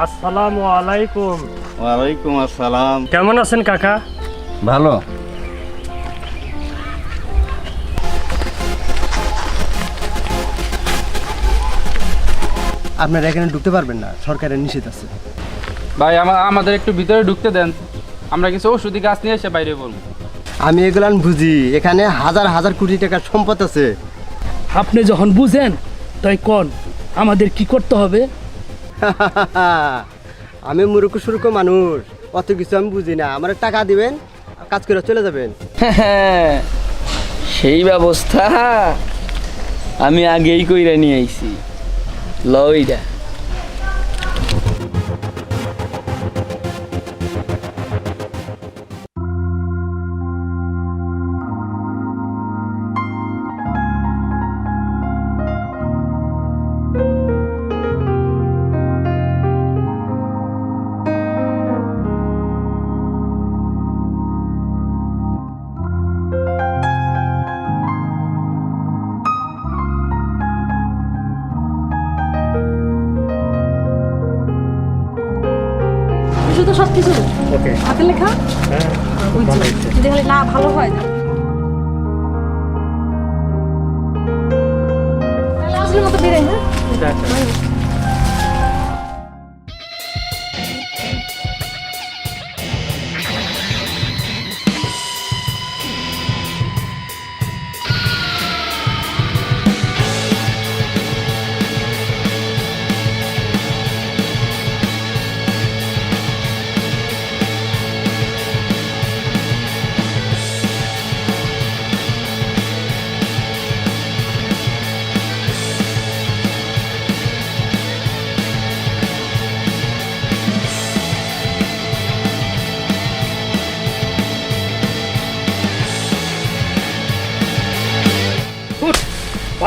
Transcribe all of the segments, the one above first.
আসসালামু আলাইকুম। ওয়ালাইকুম আসসালাম। কেমন আছেন কাকা? ভালো। আপনারা এখানে ঢুকতে পারবেন না সরকারের নিষেধ আছে। ভাই আমা- আমাদের একটু ভিতরে ঢুকতে দেন। আমরা কিছু ওষুধি গাছ নিয়ে এসে বাইরে বলব। আমি এগুলান বুঝি এখানে হাজার হাজার কোটি টাকার সম্পদ আছে। আপনি যখন বুঝেন তাই কোন আমাদের কি করতে হবে? আমি মুরুকু সুরুকু মানুষ, অত কিছু আমি বুঝি না। আমার টাকা দিবেন, কাজ করে চলে যাবেন। সেই ব্যবস্থা আমি আগেই কইরা নিয়ে আইছি। লইডা হাতে লেখা? হ্যাঁ। ওই। যদি না ভালো হয় না? আসলে মতো বেরোয় হ্যাঁ।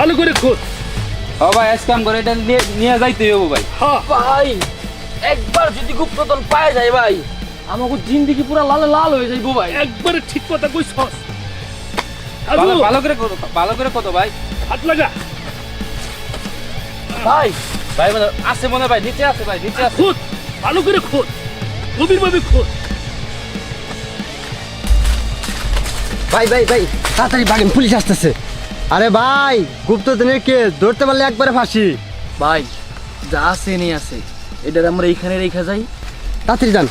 ভালো করে খোঁজ। ও ভাই আজ কাম করে এটা নিয়ে নিয়ে যাইতে হব ভাই। ভাই একবার যদি গুপ্তধন পায় যায় ভাই আমাকে জিন্দিগি পুরা লাল লাল হয়ে যাইবো ভাই। একবারে ঠিক কথা কইছস। ভালো ভালো করে কত ভালো করে কত ভাই। হাত লাগা। ভাই ভাই মানে আছে মনে ভাই নিচে আছে ভাই নিচে আছে। খোঁজ ভালো করে খোঁজ গভীর ভাবে খোঁজ। ভাই ভাই ভাই তাড়াতাড়ি বাগেন পুলিশ আসতেছে। আরে ভাই গুপ্ত দিনের কে ধরতে পারলে একবারে ফাঁসি। ভাই যা আছে নেই আছে। এটার আমরা এইখানে রেখা যাই। তাড়াতাড়ি যান।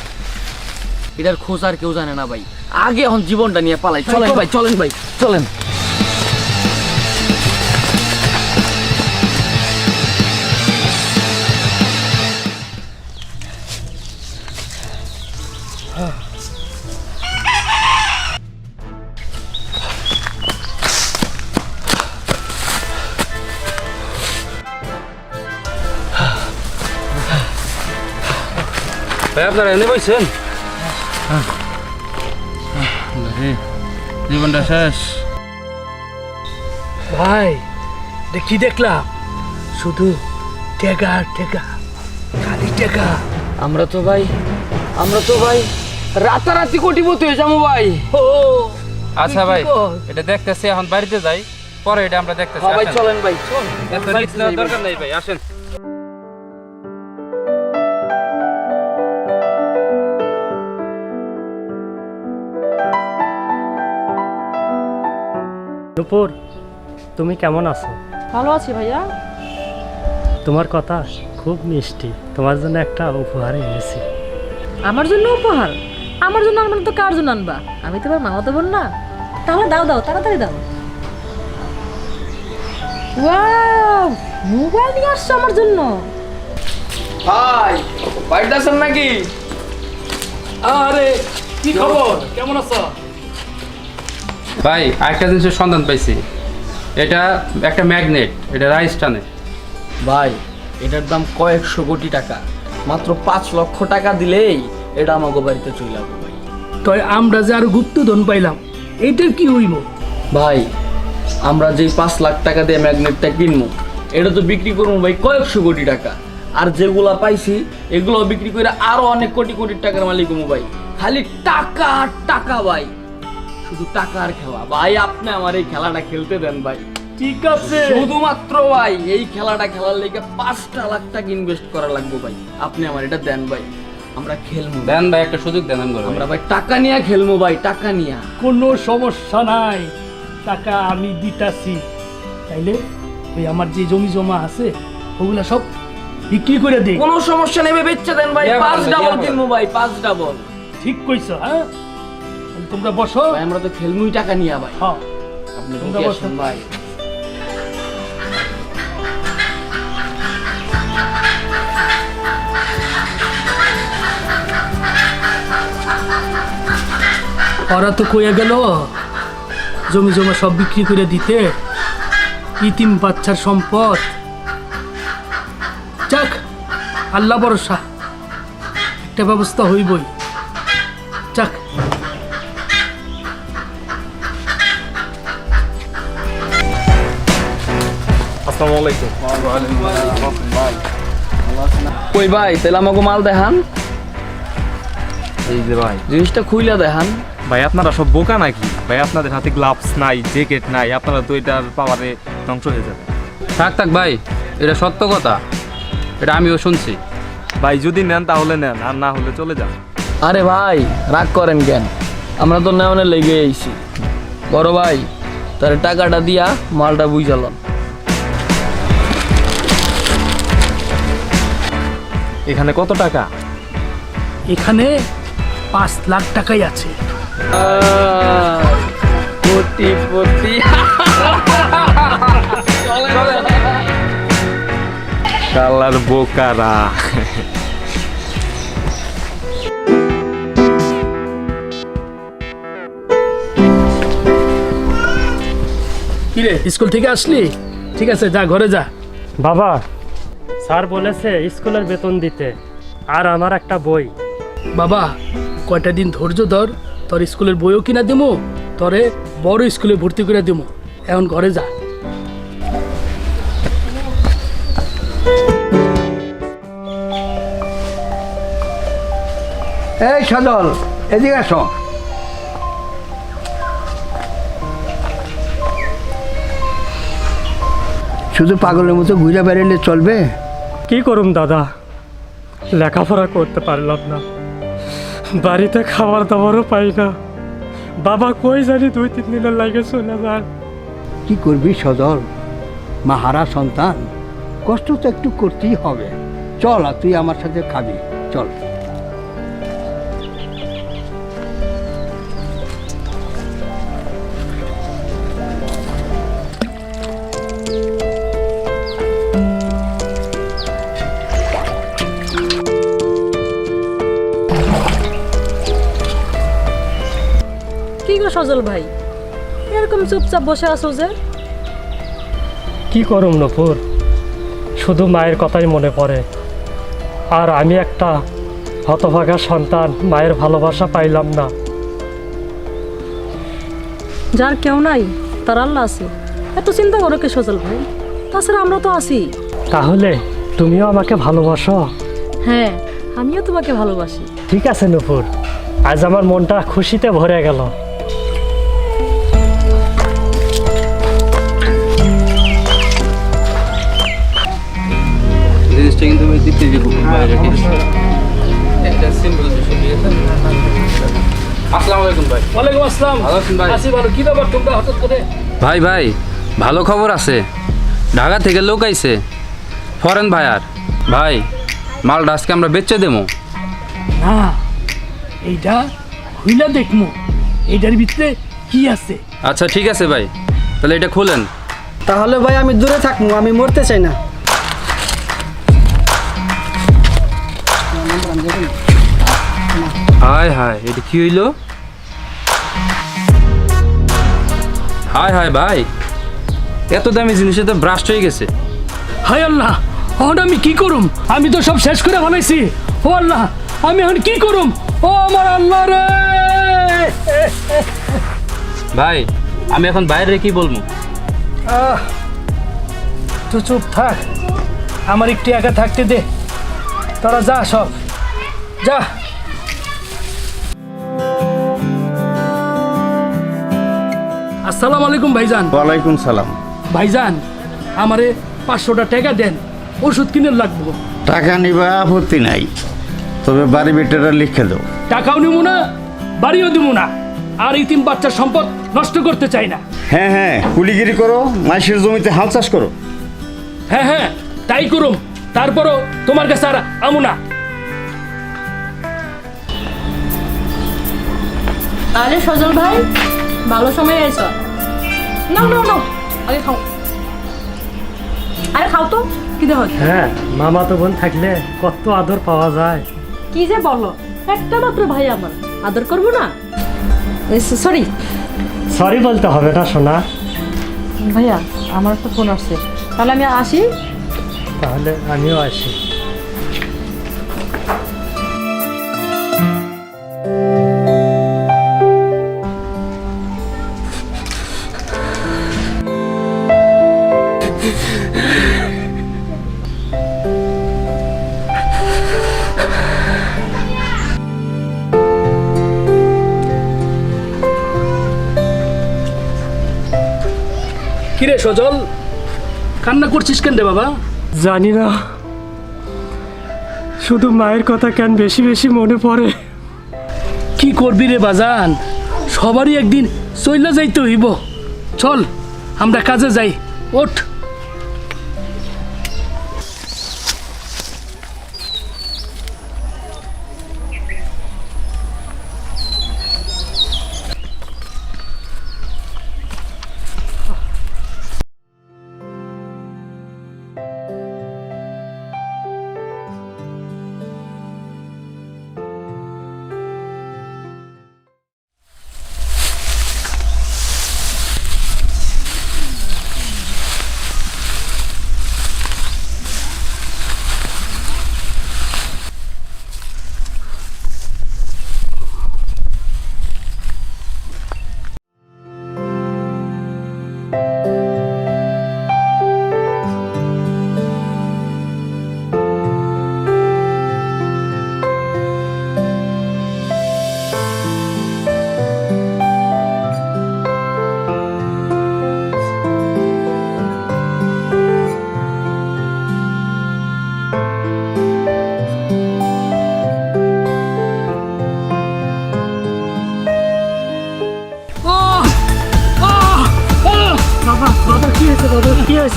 এটার খোঁজ আর কেউ জানে না ভাই। আগে এখন জীবনটা নিয়ে পালাই। চলেন ভাই চলেন ভাই চলেন। ভাই আপনারা এনে বইছেন? জীবনটা শেষ। ভাই দেখি দেখলাম? শুধু টেকা আর টেকা খালি টেকা আমরা তো ভাই আমরা তো ভাই রাতারাতি কোটিপতি হয়ে যাব ভাই। ও আচ্ছা ভাই? এটা দেখতেছি এখন বাড়িতে যাই পরে এটা আমরা দেখতেছি হ্যাঁ ভাই। চলেন ভাই চল দরকার নেই ভাই আসেন। দুপুর তুমি কেমন আছো? ভালো আছি ভাইয়া। তোমার কথা খুব মিষ্টি। তোমার জন্য একটা উপহার এনেছি। আমার জন্য উপহার? আমার জন্য আমার তো কার জন্য আনবা? আমি তো এবার মামাতো বোন না। তাহলে দাও দাও তাড়াতাড়ি দাও। ওয়াও মোবাইল নিয়ে আসছো আমার জন্য। ভাই বাড়িতে আছেন নাকি? আরে কি খবর? কেমন আছো? ভাই আরেকটা জিনিসের সন্ধান পাইছি। এটা একটা ম্যাগনেট এটা রাইস টানে। ভাই এটার দাম কয়েকশো কোটি টাকা। মাত্র পাঁচ লক্ষ টাকা দিলেই এটা আমাকে বাড়িতে চলে যাব ভাই। তাই আমরা যে আরও গুপ্তধন পাইলাম এইটার কি হইব? ভাই আমরা যেই পাঁচ লাখ টাকা দিয়ে ম্যাগনেটটা কিনবো এটা তো বিক্রি করব ভাই কয়েকশো কোটি টাকা। আর যেগুলা পাইছি এগুলো বিক্রি করে আরও অনেক কোটি কোটি টাকার মালিক হব ভাই। খালি টাকা টাকা ভাই। শুধু টাকা আর খেলা। ভাই আপনি আমার এই খেলাটা খেলতে দেন ভাই। ঠিক আছে। শুধুমাত্র ভাই এই খেলাটা খেলার লেগে পাঁচটা লাখ টাকা ইনভেস্ট করা লাগবে ভাই। আপনি আমার এটা দেন ভাই। আমরা খেলব দেন ভাই একটা সুযোগ দেন আমি আমরা ভাই টাকা নিয়ে খেলব ভাই টাকা নিয়ে। কোনো সমস্যা নাই। টাকা আমি দিতাছি। তাইলে ওই আমার যে জমি জমা আছে ওগুলা সব বিক্রি করে দিই কোনো সমস্যা নেই বেচে দেন ভাই। দেয়া পাঁচ ডাবল কিনবো ভাই পাঁচ ডাবল ঠিক কইছো হ্যাঁ? তোমরা বসো। ভাই আমরা তো খেলমুই টাকা নিয়ে ভাই হ্যাঁ। আপনি তোমরা বসো। ভাই? ওরা তো কইয়া গেল জমি জমা সব বিক্রি করে দিতে। ইতিম বাচ্চার সম্পদ। যাক আল্লাহ ভরসা। একটা ব্যবস্থা হইবই। কই ভাই তাহলে আমাকে মাল দেখান। এই যে ভাই। জিনিসটা খুইলা দেখান। ভাই আপনারা সব বোকা নাকি? ভাই আপনাদের হাতে গ্লাভস নাই জ্যাকেট নাই আপনারা তো এটার পাওয়ারে ধ্বংস হয়ে যাবে। থাক থাক ভাই এটা সত্য কথা। এটা আমিও শুনছি। ভাই যদি নেন তাহলে নেন আর না হলে চলে যান। আরে ভাই রাগ করেন কেন? আমরা তো নেওয়ানে লেগে আইছি। বড় ভাই তার টাকাটা দিয়া মালটা বুঝালাম। এখানে কত টাকা? এখানে পাঁচ লাখ টাকাই আছে। পতি পতি কালার বোকারা। কিরে স্কুল থেকে আসলি? ঠিক আছে যা ঘরে যা। বাবা স্যার বলেছে স্কুলের বেতন দিতে আর আমার একটা বই। বাবা কয়টা দিন ধৈর্য ধর তোর স্কুলের বইও কিনা দিমু তরে বড় স্কুলে ভর্তি করে দিমু। এখন ঘরে যা। এই সজল এদিকে আসো। শুধু পাগলের মতো ঘুরে বেড়ালে চলবে? কি করুম দাদা? লেখাপড়া করতে পারলাম না। বাড়িতে খাবার দাবারও পাই না। বাবা কই জানি দুই, তিন দিনের লাগে চলে যায়। কি করবি সজল? মাহারা সন্তান। কষ্ট তো একটু করতেই হবে। চল তুই আমার সাথে খাবি। চল। কি গো সজল ভাই? এরকম চুপচাপ বসে আছো যে? কি করুম নপুর? শুধু মায়ের কথাই মনে পড়ে। আর আমি একটা হতভাগা সন্তান মায়ের ভালোবাসা পাইলাম না। যার কেউ নাই তার আল্লাহ আছে। এত চিন্তা করো কে সজল ভাই? তাছাড়া আমরা তো আছি। তাহলে তুমিও আমাকে ভালোবাসো? হ্যাঁ আমিও তোমাকে ভালোবাসি। ঠিক আছে নুপুর। আজ আমার মনটা খুশিতে ভরে গেল। জিনিসটা কিন্তু আমি দিতে দিব বাইরে এটা সিম্পল বিষয় ঠিক আছে আসসালামু আলাইকুম ভাই। ওয়ালাইকুম আসসালাম। ভালো আছেন ভাই? আসি ভালো। কি ব্যাপার তোমরা হঠাৎ করে? ভাই ভাই ভালো খবর আছে। ঢাকা থেকে লোক আইছে। ফরেন ভাইয়ার। ভাই মাল আজকে আমরা বেচে দেবো। না এইটা হইলা দেখমু। এইটার ভিতরে কি আছে? আচ্ছা ঠিক আছে ভাই। তাহলে এটা খুলেন। তাহলে ভাই আমি দূরে থাকব আমি মরতে চাই না। হায় হায় এটা কি হইল? হায় হায় ভাই এত দামি জিনিসে তো ব্রাস্ট হয়ে গেছে। হায় আল্লাহ এখন আমি কি করুম? আমি তো সব শেষ করে বানাইছি। ও আল্লাহ আমি এখন কি করুম? ও আমার আল্লাহ রে! ভাই আমি এখন বাইরে কি বলব? আহ, তুই চুপ থাক। আমার একটু একা থাকতে দে। তোরা যা সব। যা। আসসালামু আলাইকুম ভাইজান। ওয়ালাইকুম সালাম। ভাইজান আমারে পাঁচশোটা টাকা দেন ওষুধ কিনে লাগবো। টাকা নিবা আপত্তি নাই। তবে বাড়ি বেটারা লিখে দাও। টাকাও নিব না বাড়িও দিব না। আর এই তিন বাচ্চার সম্পদ নষ্ট করতে চাই না। হ্যাঁ হ্যাঁ কুলিগিরি করো মাইশের জমিতে হাল চাষ করো। হ্যাঁ হ্যাঁ তাই করুম। তারপরও তোমার কাছে আর আমু না। আরে সজল ভাই ভালো সময় এসো না নাও নাও আগে খাও। আরে খাও তো কি দেহ হ্যাঁ মামা তো বোন থাকলে কত আদর পাওয়া যায়। কি যে বলো একটা মাত্র ভাই আমার আদর করব না? সরি সরি বলতে হবে না শোনা ভাইয়া আমার তো ফোন আসছে। তাহলে আমি আসি? তাহলে আমিও আসি। সজল কান্না করছিস কেন রে বাবা? জানি না। শুধু মায়ের কথা কেন বেশি বেশি মনে পড়ে? কি করবি রে বাজান? সবারই একদিন চইলা যাইতে হইব। চল আমরা কাজে যাই। ওঠ।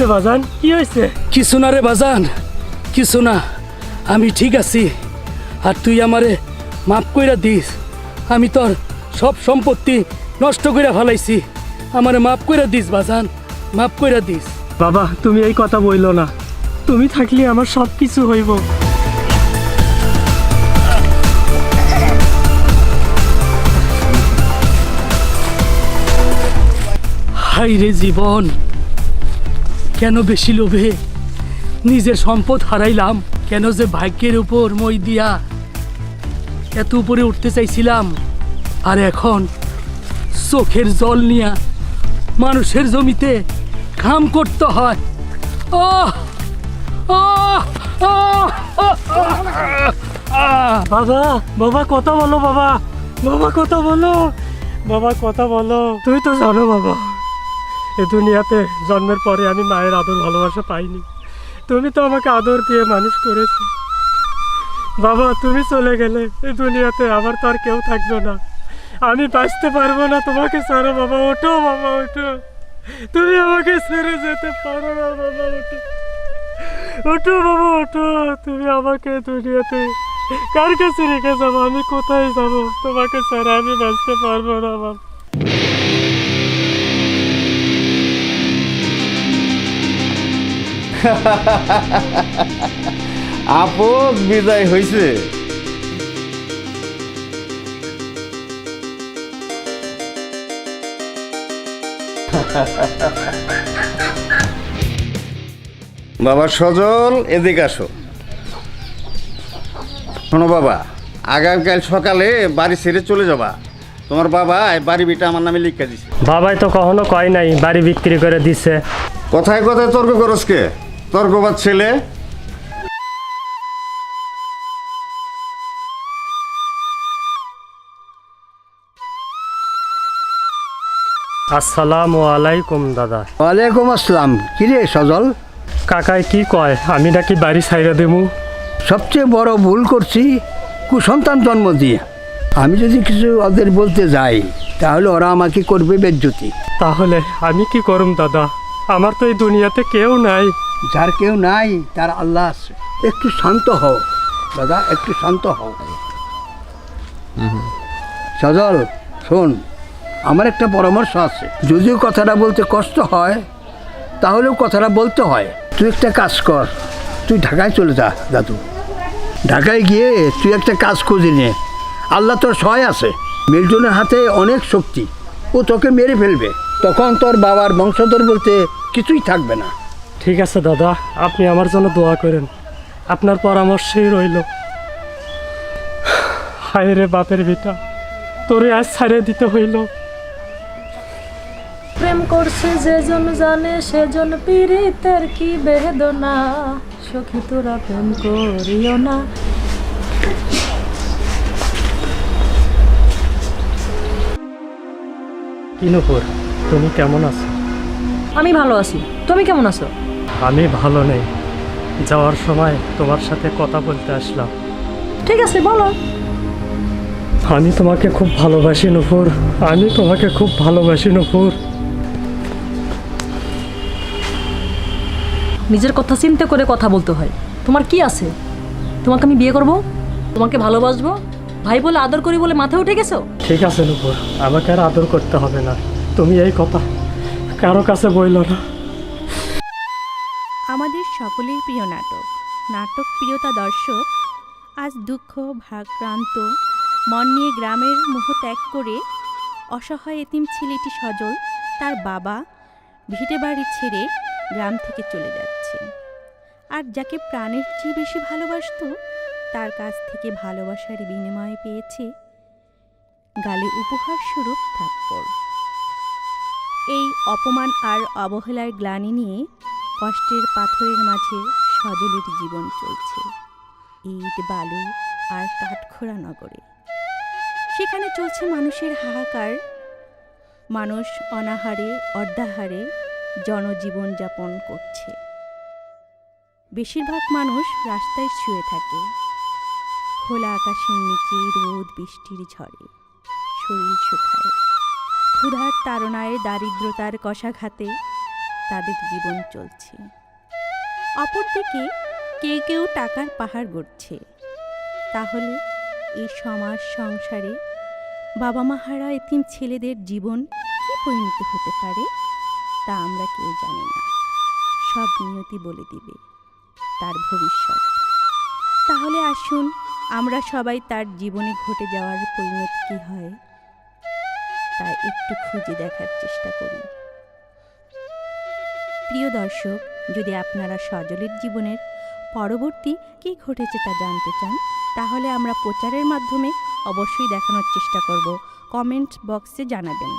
বাজান? কি হয়েছে? কিছু না রে বাজান কিছু না। আমি ঠিক আছি। আর তুই আমারে মাফ কইরা দিস। আমি তোর সব সম্পত্তি নষ্ট কইরা ফেলাইছি। আমারে মাফ কইরা দিস বাজান মাফ কইরা দিস। বাবা তুমি এই কথা বইলো না। তুমি থাকলে আমার সব কিছু হইব। হাই রে জীবন। কেন বেশি লোভে? নিজের সম্পদ হারাইলাম, কেন যে ভাগ্যের উপর মই দিয়া এত উপরে উঠতে চাইছিলাম? আর এখন চোখের জল নিয়া মানুষের জমিতে কাম করতে হয়। ও বাবা বাবা কথা বলো, বাবা। বাবা, কথা বলো। বাবা, কথা বলো। তুই তো জানো, বাবা। এ দুনিয়াতে জন্মের পরে আমি মায়ের আদর ভালোবাসা পাইনি। তুমি তো আমাকে আদর দিয়ে মানুষ করেছ। বাবা, তুমি চলে গেলে এ দুনিয়াতে আমার তো আর কেউ থাকবে না। আমি বাঁচতে পারব না তোমাকে ছাড়ো, বাবা, ওঠো বাবা, ওঠো। তুমি আমাকে ছেড়ে যেতে পারো না, বাবা, ওঠো। ওঠো, বাবা, ওঠো। তুমি আমাকে দুনিয়াতে কার কাছে রেখে যাব? আমি কোথায় যাব? তোমাকে ছাড়া আমি বাঁচতে পারব না, বাবা। আপদ বিদায় হয়েছে বাবা সজল এদিকে আসো। শোনো বাবা আগামীকাল সকালে বাড়ি ছেড়ে চলে যাবা। তোমার বাবা এই বাড়ি বিটা আমার নামে লিখে দিছে। বাবাই তো কখনো কয় নাই বাড়ি বিক্রি করে দিছে। কথায় কথায় তর্ক করসকে তর্কবাদ ছেলে। আসসালামু আলাইকুম দাদা। ওয়ালাইকুম আসসালাম। কিরে সজল? কাকাই কি কয় আমি নাকি বাড়ি ছাইরা দেবো। সবচেয়ে বড় ভুল করছি কুসন্তান জন্ম দিয়ে। আমি যদি কিছু ওদের বলতে যাই তাহলে ওরা আমাকে করবে বেজ্জতি। তাহলে আমি কি করুম দাদা? আমার তো এই দুনিয়াতে কেউ নাই। যার কেউ নাই, তার আল্লাহ আছে। একটু শান্ত হও, দাদা, একটু শান্ত হও। সজল, শোন, আমার একটা পরামর্শ আছে। যদিও কথাটা বলতে কষ্ট হয়, তাহলেও কথাটা বলতে হয়। তুই একটা কাজ কর, তুই ঢাকায় চলে যা, দাদু। ঢাকায় গিয়ে তুই একটা কাজ খুঁজে নে। আল্লাহ তোর সহায় আছে। মিল্টনের হাতে অনেক শক্তি। ও তোকে মেরে ফেলবে। তখন তোর বাবার বংশধর বলতে কিছুই থাকবে না। ঠিক আছে দাদা। আপনি আমার জন্য দোয়া করেন। আপনার পরামর্শই রইল। হায় রে বাপের বেটা তোরে আজ ছাড়িয়ে দিতে হইল। প্রেম করছে যেজন জানে সেজন পীড়িতের কি বেদনা? সখী তোরা প্রেম করিও না। কিনুপুর তুমি কেমন আছো? আমি ভালো আছি। তুমি কেমন আছো? আমি ভালো নেই। যাওয়ার সময় তোমার সাথে কথা বলতে আসলাম। ঠিক আছে বলো। আমি তোমাকে খুব ভালোবাসি নুপুর। আমি তোমাকে খুব ভালোবাসি নুপুর। নিজের কথা চিন্তা করে কথা বলতে হয়। তোমার কি আছে? তোমাকে আমি বিয়ে করব? তোমাকে ভালোবাসবো? ভাই বলে আদর করি বলে মাথায় উঠে গেছো? ঠিক আছে নুপুর আমাকে আর আদর করতে হবে না। তুমি এই কথা কারও কাছে বইল না। সকলের প্রিয় নাটক। নাটক প্রিয়তা দর্শক, আজ দুঃখ ভারাক্রান্ত মন নিয়ে গ্রামের মোহ ত্যাগ করে অসহায় এতিম ছেলেটি সজল তার বাবা ভিটে বাড়ি ছেড়ে গ্রাম থেকে চলে যাচ্ছে। আর যাকে প্রাণের চেয়ে বেশি ভালোবাসতো, তার কাছ থেকে ভালোবাসার বিনিময়ে পেয়েছে গালে উপহার স্বরূপ থাপ্পড়। এই অপমান আর অবহেলার গ্লানি নিয়ে কষ্টের পাথরের মাঝে সজলের জীবন চলছে। ইট, বালু আর কাঠখোড়া নগরে। সেখানে চলছে মানুষের হাহাকার, মানুষ অনাহারে, অর্ধাহারে জনজীবন যাপন করছে। বেশিরভাগ মানুষ রাস্তায় শুয়ে থাকে। খোলা আকাশের নিচে রোদ, বৃষ্টির ঝড়ে। শরীর শুকায়। ক্ষুধার তাড়নায় দারিদ্রতার কষাঘাতে তাদের জীবন চলছে। অপরদিকে কেউ কেউ টাকার পাহাড় গড়ছে। তাহলে এই সমাজ সংসারে বাবা মাহারা এতিম ছেলেদের জীবন কী পরিণতি হতে পারে, তা আমরা কেউ জানি না। সব নিয়তি বলে দিবে তার ভবিষ্যৎ। তাহলে আসুন আমরা সবাই তার জীবনে ঘটে যাওয়ার পরিণতি কী হয়, তা একটু খুঁজে দেখার চেষ্টা করি। প্রিয় দর্শক, যদি আপনারা সজলের জীবনের পরবর্তী কি ঘটেছে তা জানতে চান, তাহলে আমরা প্রচারের মাধ্যমে অবশ্যই দেখানোর চেষ্টা করব। কমেন্ট বক্সে জানাবেন।